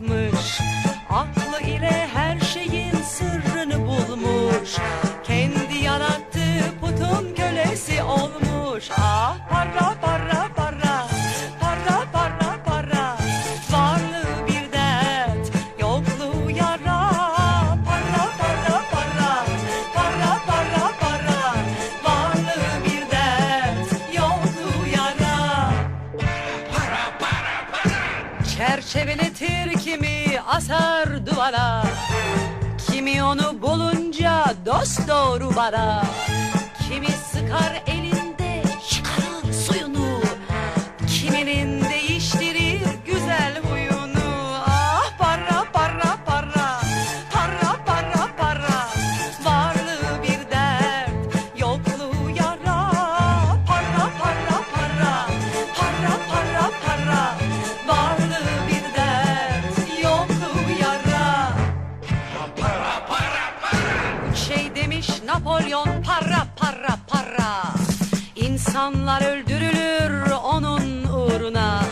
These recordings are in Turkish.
yaratmış Aklı ile her şeyin sırrını bulmuş. Kendi yarattığı putun kölesi olmuş. Ah Çerçeveletir kimi asar duvara. Kimi onu bulunca dost doğru bara. Kimi sıkar elinde Napolyon para para para. İnsanlar öldürülür onun uğruna.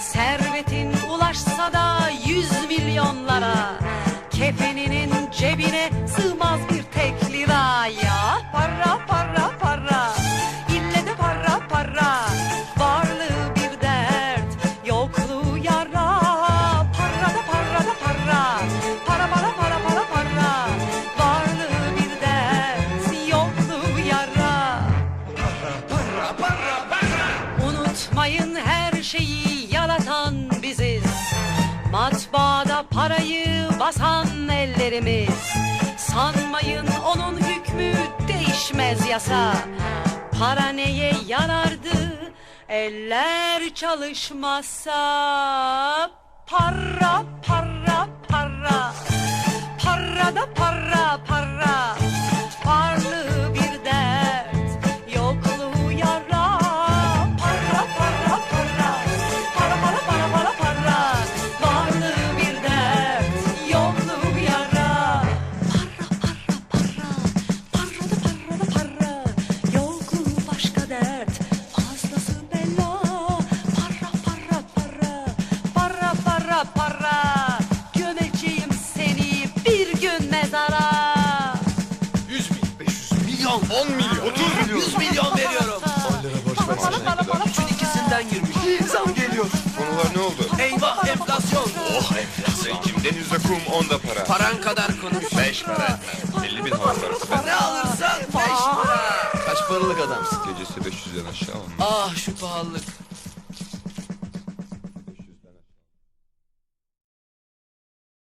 Servetin ulaşsa da yüz milyonlara. Kefeninin cebine sığmaz bir Matbaada parayı basan ellerimiz. Sanmayın onun hükmü değişmez yasa. Para neye yarardı? Eller çalışmazsa Para para para. Para da para milyon, 10 milyon, 30 milyon. 100 milyon veriyorum. Para para para para Üçün ikisinden girmiş. Zam geliyor. Konular ne oldu? Eyvah enflasyon. Oh enflasyon. Kimden yüzde kum onda para. Paran kadar konuş. Beş para etmez. 50 bin hava parası. Ne alırsan 5 para. Kaç paralık adamsın? Gecesi 500'den aşağı olmaz. Ah şu pahalılık.